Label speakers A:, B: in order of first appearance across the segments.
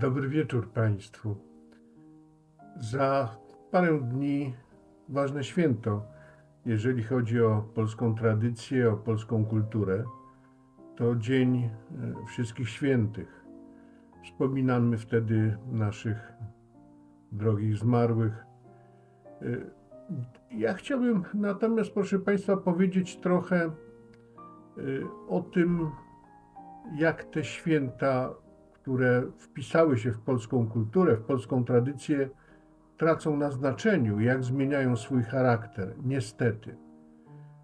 A: Dobry wieczór Państwu. Za parę dni ważne święto, jeżeli chodzi o polską tradycję, o polską kulturę. To Dzień e, Wszystkich Świętych. Wspominamy wtedy naszych drogich zmarłych. E, Ja chciałbym natomiast, proszę Państwa, powiedzieć trochę e, o tym, jak te święta, które wpisały się w polską kulturę, w polską tradycję, tracą na znaczeniu, jak zmieniają swój charakter, niestety.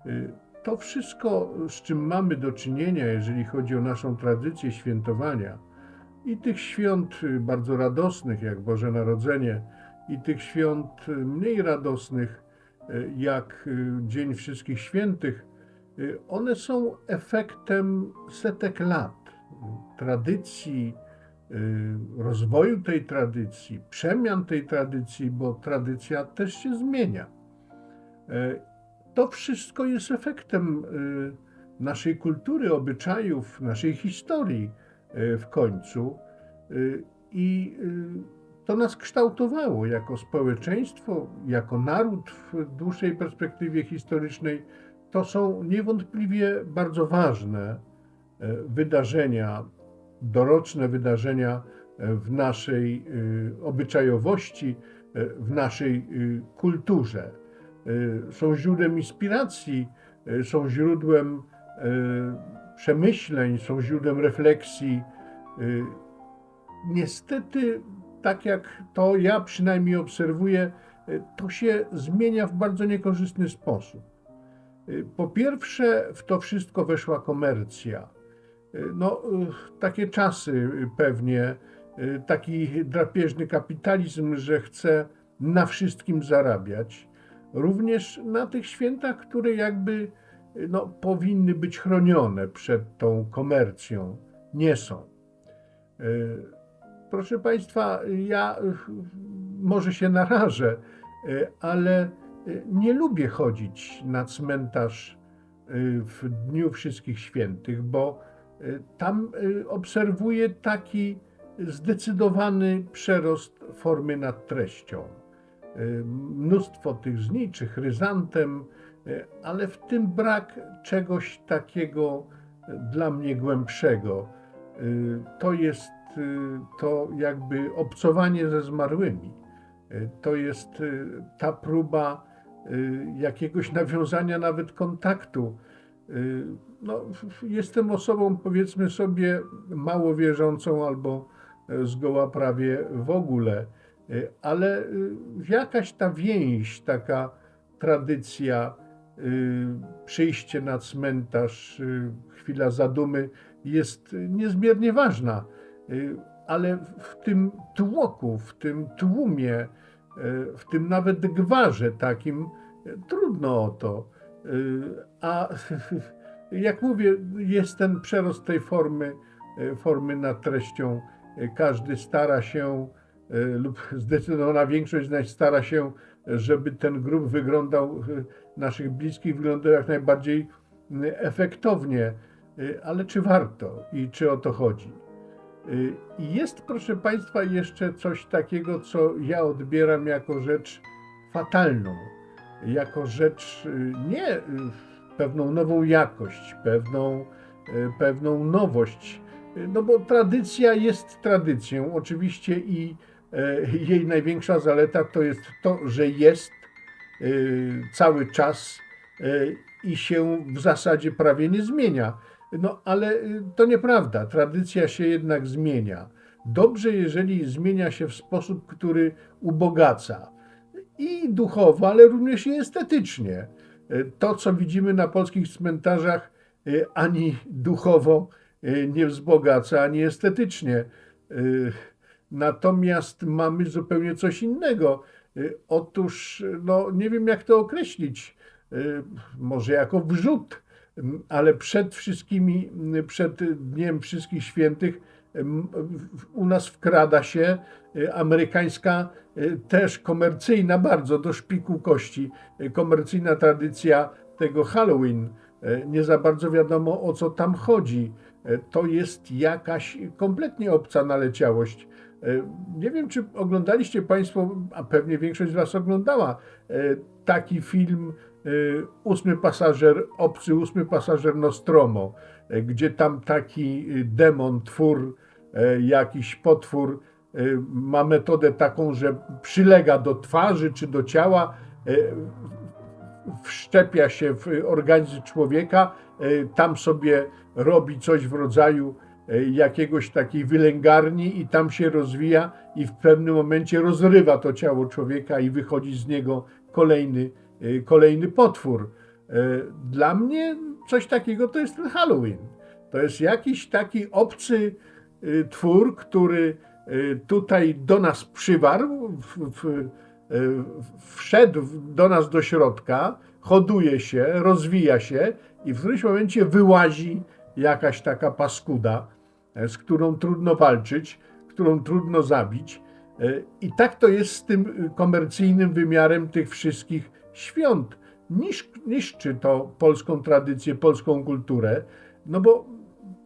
A: Y, To wszystko, z czym mamy do czynienia, jeżeli chodzi o naszą tradycję świętowania, i tych świąt y, bardzo radosnych, jak Boże Narodzenie, i tych świąt y, mniej radosnych, jak Dzień Wszystkich Świętych, one są efektem setek lat tradycji, y, rozwoju tej tradycji, przemian tej tradycji, bo tradycja też się zmienia. E, To wszystko jest efektem y, naszej kultury, obyczajów, naszej historii y, w końcu. Y, I y, to nas kształtowało jako społeczeństwo, jako naród w dłuższej perspektywie historycznej. To są niewątpliwie bardzo ważne wydarzenia, doroczne wydarzenia e, w naszej y, obyczajowości, e, w naszej kulturze. E, Są źródłem inspiracji, e, są źródłem e, przemyśleń, są źródłem refleksji. E, Niestety, tak jak to ja przynajmniej obserwuję, e, to się zmienia w bardzo niekorzystny sposób. E, Po pierwsze, w to wszystko weszła komercja. E, No, e, takie czasy pewnie, e, taki drapieżny kapitalizm, że chce na wszystkim zarabiać. Również na tych świętach, które jakby no, powinny być chronione przed tą komercją, nie są. Proszę Państwa, ja może się narażę, ale nie lubię chodzić na cmentarz w Dniu Wszystkich Świętych, bo tam e, obserwuję taki zdecydowany przerost formy nad treścią. E, Mnóstwo tych zniczy, chryzantem, ale w tym brak czegoś takiego dla mnie głębszego. To jest to jakby obcowanie ze zmarłymi. To jest ta próba jakiegoś nawiązania nawet kontaktu. No, jestem osobą, powiedzmy sobie, mało wierzącą albo zgoła prawie w ogóle, ale e, jakaś ta więź, taka tradycja, e, przyjście na cmentarz, e, chwila zadumy jest niezmiernie ważna, ale w tym tłoku, w tym tłumie, w tym nawet gwarze takim trudno o to. E, A jak mówię, jest ten przerost tej formy, e, formy nad treścią. E, Każdy stara się, e, lub zdecydowana większość z nas stara się, żeby ten grób wyglądał, e, naszych bliskich wyglądał jak najbardziej m, efektownie. E, Ale czy warto i czy o to chodzi? Jest, proszę Państwa, jeszcze coś takiego, co ja odbieram jako rzecz fatalną, jako rzecz y, nie y, pewną nową jakość, pewną, y, pewną nowość. No bo tradycja jest tradycją, oczywiście, i jej największa zaleta to jest to, że jest cały czas i się w zasadzie prawie nie zmienia. No ale to nieprawda. Tradycja się jednak zmienia. Dobrze, jeżeli zmienia się w sposób, który ubogaca i duchowo, ale również i estetycznie. Y, To, co widzimy na polskich cmentarzach, y, ani duchowo y, nie wzbogaca, ani estetycznie. Natomiast mamy zupełnie coś innego. Otóż, no nie wiem jak to określić, może jako wrzut, ale przed wszystkimi, przed Dniem Wszystkich Świętych u nas wkrada się y, amerykańska, y, też komercyjna, bardzo do szpiku kości, y, komercyjna tradycja tego Halloween. Y, Nie za bardzo wiadomo o co tam chodzi. Y, To jest jakaś kompletnie obca naleciałość. Nie wiem, czy oglądaliście Państwo, a pewnie większość z Was oglądała e, taki film e, Ósmy pasażer, obcy ósmy pasażer Nostromo, e, gdzie tam taki e, demon, twór, e, jakiś potwór e, ma metodę taką, że przylega do twarzy czy do ciała, e, wszczepia się w organizm człowieka, e, tam sobie robi coś w rodzaju e, jakiegoś takiej wylęgarni i tam się rozwija i w pewnym momencie rozrywa to ciało człowieka i wychodzi z niego kolejny, e, kolejny potwór. E, Dla mnie coś takiego to jest ten Halloween. To jest jakiś taki obcy e, twór, który e, tutaj do nas przywarł, w, w, e, wszedł do nas do środka, hoduje się, rozwija się i w którymś momencie wyłazi jakaś taka paskuda, e, z którą trudno walczyć, którą trudno zabić. E, I tak to jest z tym y, komercyjnym wymiarem tych wszystkich świąt. Nisz, niszczy to polską tradycję, polską kulturę, no bo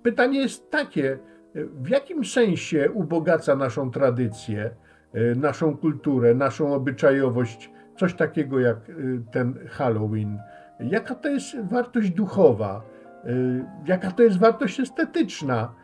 A: pytanie jest takie, w jakim sensie ubogaca naszą tradycję, e, naszą kulturę, naszą obyczajowość, coś takiego jak y, ten Halloween? Jaka to jest wartość duchowa? Y, Jaka to jest wartość estetyczna?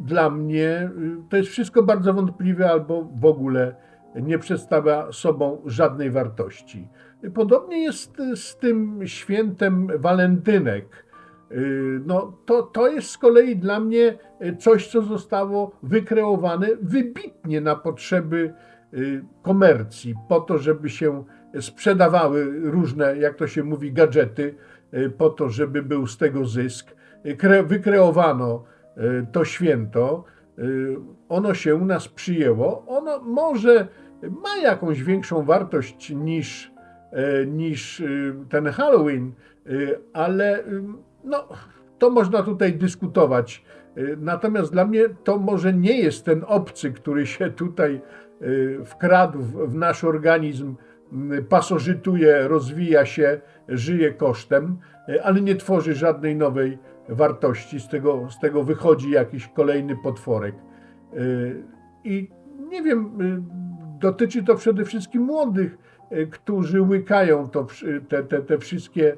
A: Dla mnie to jest wszystko bardzo wątpliwe albo w ogóle nie przedstawia sobą żadnej wartości. Podobnie jest z tym świętem walentynek. Y, No, to, to jest z kolei dla mnie y, coś, co zostało wykreowane wybitnie na potrzeby y, komercji, po to, żeby się sprzedawały różne, jak to się mówi, gadżety, po to, żeby był z tego zysk. Kre- Wykreowano to święto, ono się u nas przyjęło. Ono może ma jakąś większą wartość niż, niż ten Halloween, ale no, to można tutaj dyskutować. Y, Natomiast dla mnie to może nie jest ten obcy, który się tutaj y, wkradł w nasz organizm, m, pasożytuje, rozwija się, żyje kosztem, y, ale nie tworzy żadnej nowej wartości. Z tego, z tego wychodzi jakiś kolejny potworek. Y, I nie wiem, y, dotyczy to przede wszystkim młodych, y, którzy łykają to, te, te, te wszystkie y,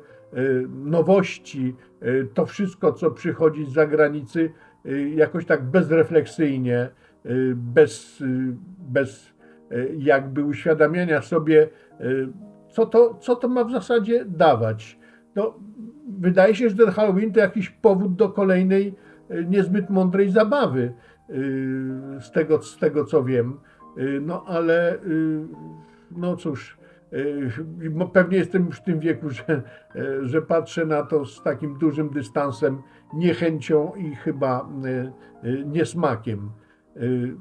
A: nowości, y, to wszystko, co przychodzi z zagranicy, y, jakoś tak bezrefleksyjnie, y, bez, y, bez y, jakby uświadamiania sobie, y, co to, co to ma w zasadzie dawać. No, wydaje się, że ten Halloween to jakiś powód do kolejnej y, niezbyt mądrej zabawy, y, z tego, z tego co wiem. Y, No ale, y, no cóż, y, pewnie jestem już w tym wieku, że, y, że patrzę na to z takim dużym dystansem, niechęcią i chyba y, y, niesmakiem. Y,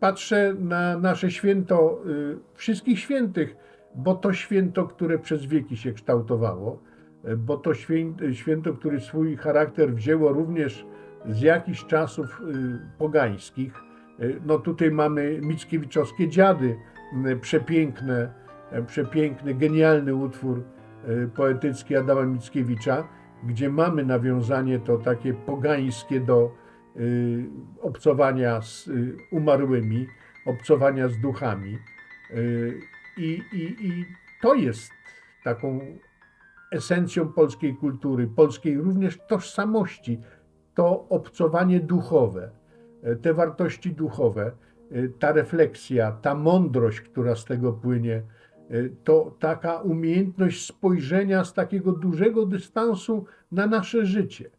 A: Patrzę na nasze święto y, wszystkich świętych, bo to święto, które przez wieki się kształtowało, y, bo to świę- święto, które swój charakter wzięło również z jakichś czasów y, pogańskich. Y, No tutaj mamy Mickiewiczowskie Dziady, przepiękne, e, przepiękny, genialny utwór y, poetycki Adama Mickiewicza, gdzie mamy nawiązanie to takie pogańskie do y, obcowania z umarłymi, obcowania z duchami. I, i, I to jest taką esencją polskiej kultury, polskiej również tożsamości, to obcowanie duchowe, e, te wartości duchowe, e, ta refleksja, ta mądrość, która z tego płynie, e, to taka umiejętność spojrzenia z takiego dużego dystansu na nasze życie.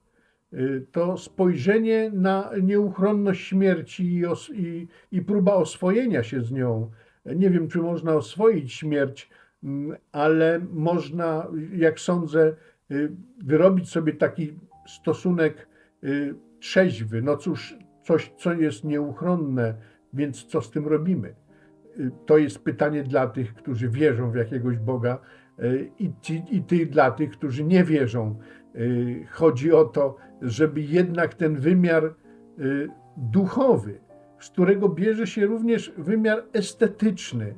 A: E, To spojrzenie na nieuchronność śmierci i, os, i, i próba oswojenia się z nią. Nie wiem, czy można oswoić śmierć, ale można, jak sądzę, y, wyrobić sobie taki stosunek trzeźwy. No cóż, coś, co jest nieuchronne, więc co z tym robimy? To jest pytanie dla tych, którzy wierzą w jakiegoś Boga y, i, ci, i tych dla tych, którzy nie wierzą. Y, Chodzi o to, żeby jednak ten wymiar y, duchowy, z którego bierze się również wymiar estetyczny,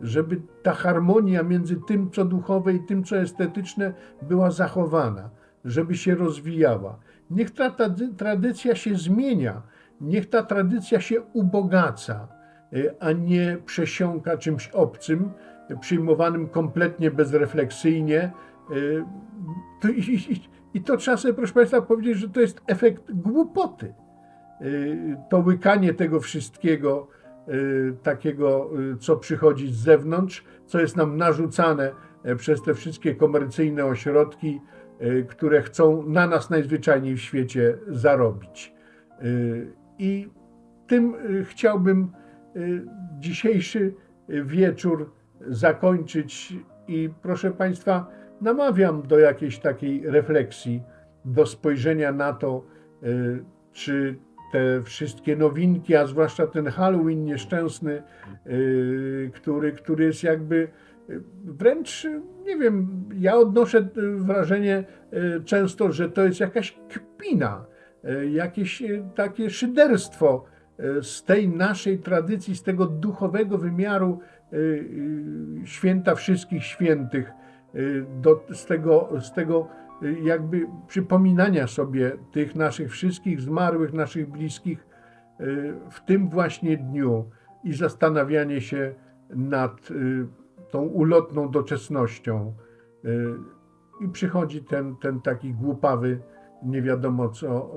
A: żeby ta harmonia między tym, co duchowe i tym, co estetyczne, była zachowana, żeby się rozwijała. Niech ta trady- tradycja się zmienia, niech ta tradycja się ubogaca, a nie przesiąka czymś obcym, y, przyjmowanym kompletnie bezrefleksyjnie. Y, i, to trzeba sobie, proszę Państwa, powiedzieć, że to jest efekt głupoty. Y, To łykanie tego wszystkiego, y, takiego, y, co przychodzi z zewnątrz, co jest nam narzucane e, przez te wszystkie komercyjne ośrodki, y, które chcą na nas najzwyczajniej w świecie zarobić. Y, I tym y, chciałbym y, dzisiejszy y, wieczór zakończyć i proszę Państwa, namawiam do jakiejś takiej refleksji, do spojrzenia na to, y, czy te wszystkie nowinki, a zwłaszcza ten Halloween nieszczęsny, y, który, który jest jakby wręcz, nie wiem, ja odnoszę wrażenie często, że to jest jakaś kpina, jakieś takie szyderstwo z tej naszej tradycji, z tego duchowego wymiaru y, y, święta wszystkich świętych, do, z tego, z tego jakby przypominania sobie tych naszych wszystkich zmarłych, naszych bliskich w tym właśnie dniu i zastanawianie się nad tą ulotną doczesnością. I przychodzi ten, ten taki głupawy, nie wiadomo co,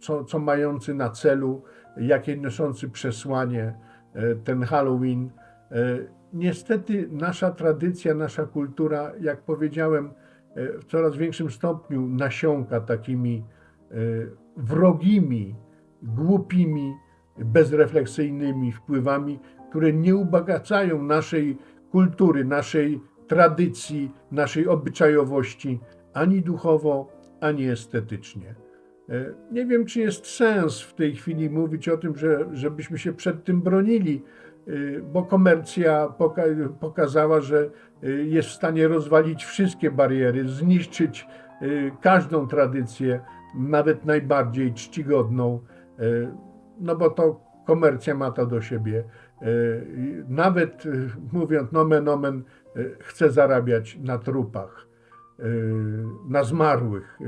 A: co, co mający na celu, jakie niosący przesłanie y, ten Halloween. Y, Niestety nasza tradycja, nasza kultura, jak powiedziałem, y, w coraz większym stopniu nasiąka takimi wrogimi, głupimi, bezrefleksyjnymi wpływami, które nie ubogacają naszej kultury, naszej tradycji, naszej obyczajowości ani duchowo, ani estetycznie. E, Nie wiem, czy jest sens w tej chwili mówić o tym, że, żebyśmy się przed tym bronili, y, bo komercja poka- pokazała, że y, jest w stanie rozwalić wszystkie bariery, zniszczyć każdą tradycję, nawet najbardziej czcigodną, no bo to komercja ma to do siebie. Nawet mówiąc nomen omen, chce zarabiać na trupach, na zmarłych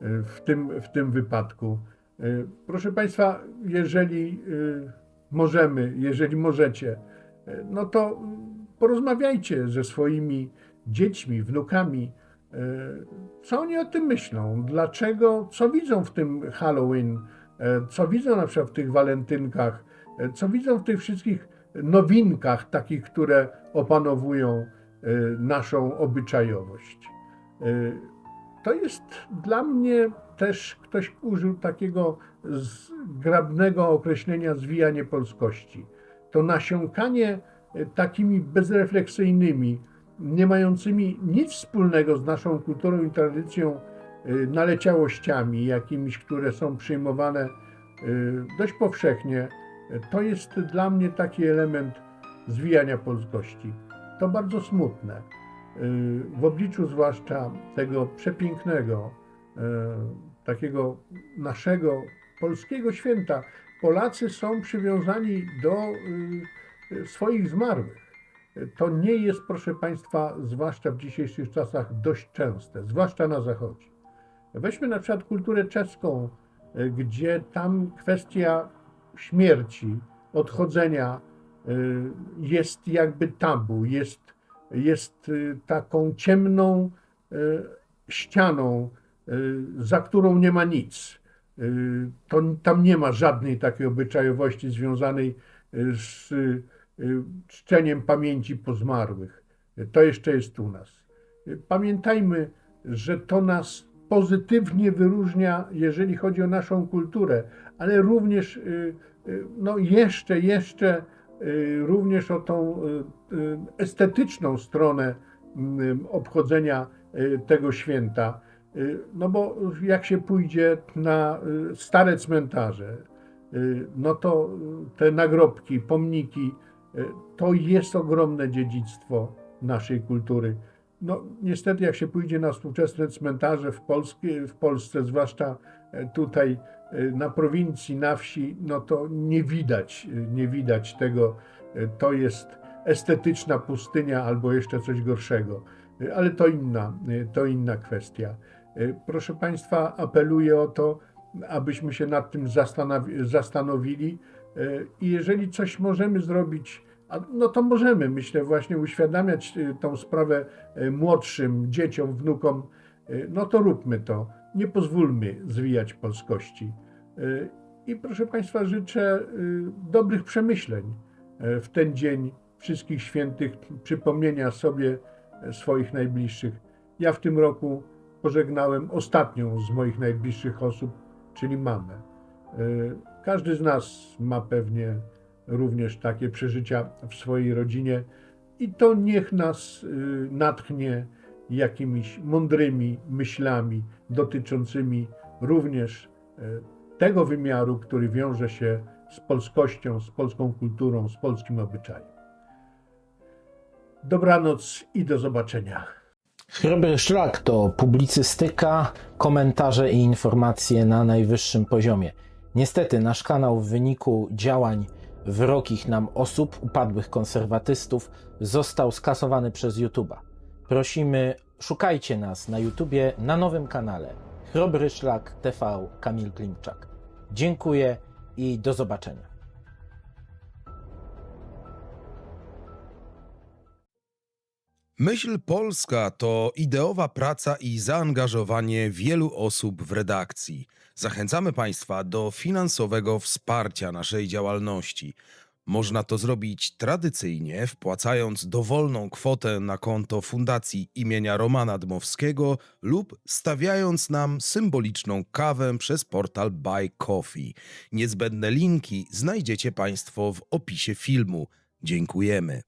A: w tym, w tym wypadku. Y, Proszę Państwa, jeżeli y, możemy, jeżeli możecie, y, no to porozmawiajcie ze swoimi dziećmi, wnukami, co oni o tym myślą, dlaczego, co widzą w tym Halloween, co widzą na przykład w tych walentynkach, co widzą w tych wszystkich nowinkach, takich, które opanowują naszą obyczajowość. To jest dla mnie też, ktoś użył takiego zgrabnego określenia zwijanie polskości. To nasiąkanie y, takimi bezrefleksyjnymi, nie mającymi nic wspólnego z naszą kulturą i tradycją y, naleciałościami, jakimiś, które są przyjmowane y, dość powszechnie, to jest dla mnie taki element zwijania polskości. To bardzo smutne. W obliczu zwłaszcza tego przepięknego, y, takiego naszego polskiego święta, Polacy są przywiązani do y, swoich zmarłych. To nie jest, proszę Państwa, zwłaszcza w dzisiejszych czasach, dość częste, zwłaszcza na Zachodzie. Weźmy na przykład kulturę czeską, y, gdzie tam kwestia śmierci, odchodzenia jest jakby tabu, jest, jest y, taką ciemną y, ścianą, y, za którą nie ma nic. To tam nie ma żadnej takiej obyczajowości związanej z czczeniem pamięci po zmarłych. To jeszcze jest u nas. Pamiętajmy, że to nas pozytywnie wyróżnia, jeżeli chodzi o naszą kulturę, ale również no jeszcze, jeszcze również o tą y, y, estetyczną stronę obchodzenia y, tego święta. Y, No bo jak się pójdzie na y, stare cmentarze, y, no to y, te nagrobki, pomniki, y, to jest ogromne dziedzictwo naszej kultury. No niestety jak się pójdzie na współczesne cmentarze w, w Polsce, zwłaszcza e, tutaj na prowincji, na wsi, no to nie widać, e, nie widać tego. E, To jest estetyczna pustynia albo jeszcze coś gorszego. Ale to inna, to inna kwestia. Proszę Państwa, apeluję o to, abyśmy się nad tym zastanowili, I jeżeli coś możemy zrobić, no to możemy, myślę, właśnie uświadamiać y, tą sprawę y, młodszym dzieciom, wnukom, y, no to róbmy to. Nie pozwólmy zwijać polskości. Y, I proszę Państwa, życzę y, dobrych przemyśleń y, w ten dzień wszystkich świętych, przypomnienia sobie swoich najbliższych. Ja w tym roku pożegnałem ostatnią z moich najbliższych osób, czyli mamę. Każdy z nas ma pewnie również takie przeżycia w swojej rodzinie i to niech nas natchnie jakimiś mądrymi myślami dotyczącymi również y, tego wymiaru, który wiąże się z polskością, z polską kulturą, z polskim obyczajem. Dobranoc i do zobaczenia.
B: Chrobry Szlak to publicystyka, komentarze i informacje na najwyższym poziomie. Niestety nasz kanał w wyniku działań wrogich nam osób, upadłych konserwatystów, został skasowany przez YouTube'a. Prosimy, szukajcie nas na YouTubie na nowym kanale Chrobry Szlak TV Kamil Klimczak. Dziękuję i do zobaczenia.
C: Myśl Polska to ideowa praca i zaangażowanie wielu osób w redakcji. Zachęcamy Państwa do finansowego wsparcia naszej działalności. Można to zrobić tradycyjnie, wpłacając dowolną kwotę na konto Fundacji imienia Romana Dmowskiego lub stawiając nam symboliczną kawę przez portal Buy Coffee. Niezbędne linki znajdziecie Państwo w opisie filmu. Dziękujemy.